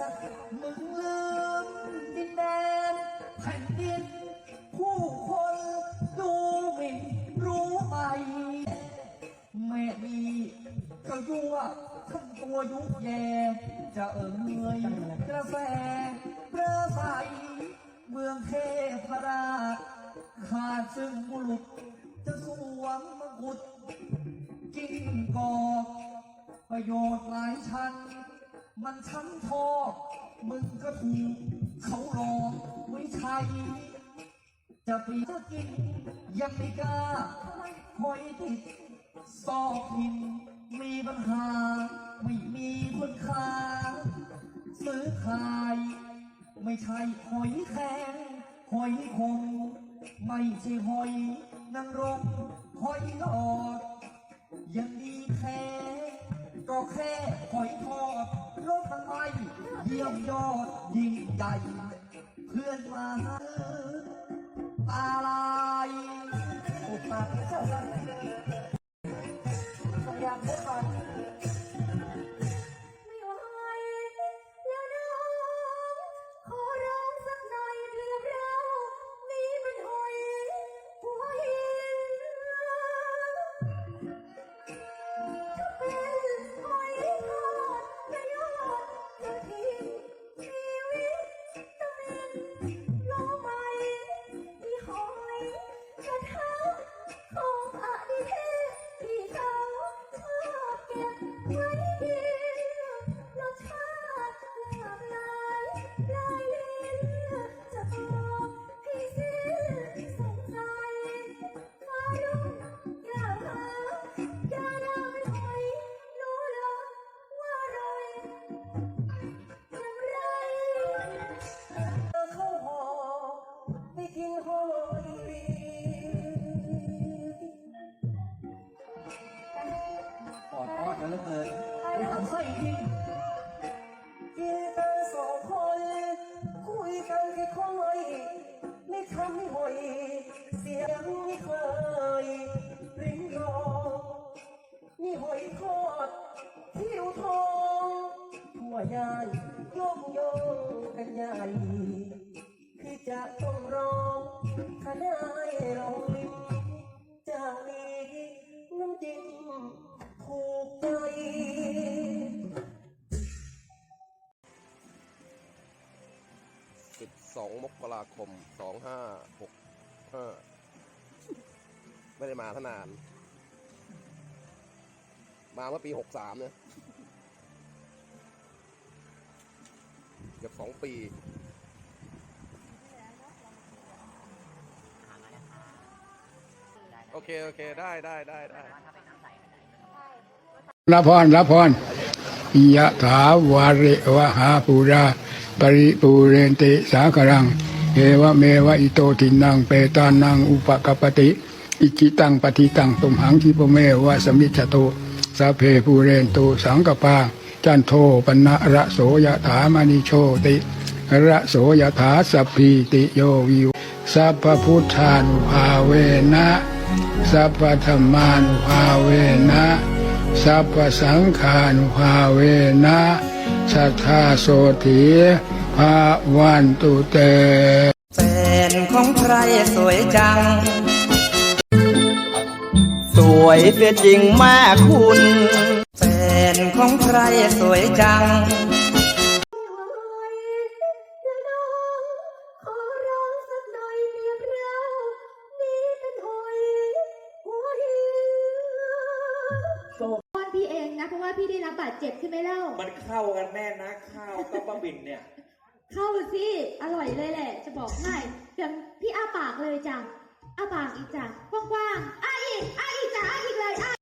ซะมึงลืมดินแดนแผ่นดิน ผู้คนดูหมิ่นรู้ไหมแม่ดีก็ยั่วทำตัวยุกแย่จะเอ่ยกระแสประใสเมืองเทพราชขาดซึ่งบุรุษจะสวมมกุฎกิ้งกอกประโยชน์หลายชั้น มันช้ำทอมึงก็ถูกเขาหลอกไว้ใช้จะปีจะกินยังไม่กล้าหอยติดซอกหิน มีปัญหา ไม่มีคนค้าซื้อขาย ไม่ใช่หอยแครงหอยคง ไม่ใช่หอยนางรมหอยหลอดยังดีแค่ก็แค่หอยทอ ยี่ยมยอดยิ่งใหญ่เพื่อนมาตา Daddy! กันเลือเกินไม่ทำไส้ทิ้งกินกันสองคนคุยกันแค่คอยไม่ทำให้หอยเสียงไม่เคยริ้งรองนี่หอยทอดที่อุทองทั่วยานโยกโยงกันใหญ่พี่จะต้องร้องถ้าด้อง 12 มกราคม 2565 ไม่ได้มาทานาน มาเมื่อปี 63 เนี่ยเกือบสองปีโอเค โอเค ได้ได้ได้ได้รับพรรับพรยะถาวาริวหาปูรา ปริปูเรนติสาครังเอวะเมวะอิโตทินังเปตานังอุปกปปติ อิจิตังปฏิตังตุมหังคิปเมวะสมิจจโตสัพเพปูเรนตุสังกปาจันโทปนะระโสยถามณิโชติระโสยถาสัพพิติโยวิวสัพพพุทธานุภาเวนะสัพพธรรมานุภาเวนะสัพพสังฆานุภาเวนะ สัทธาโสถีภาวันตุเตแฟนของใครสวยจัง สวยเสียจริงแม่คุณแฟนของใครสวยจัง แล้วน้องขอร้องสักหน่อยเรียบเรานี่เป็นหอยหัวหินป้อนพี่เองนะ เพราะว่าพี่ได้รับบาดเจ็บใช่ไหมเล่า มันเข้ากันแน่นะข้าวกับบ้าบินเนี่ย เข้าสิอร่อยเลยแหละ จะบอกให้เดี๋ยวพี่อ้าปากเลยจ้ะอ้าปากอีกจ้ะกว้างๆอ้าอีกอ้าอีกจ้ะอ้าอีกเลยอ้า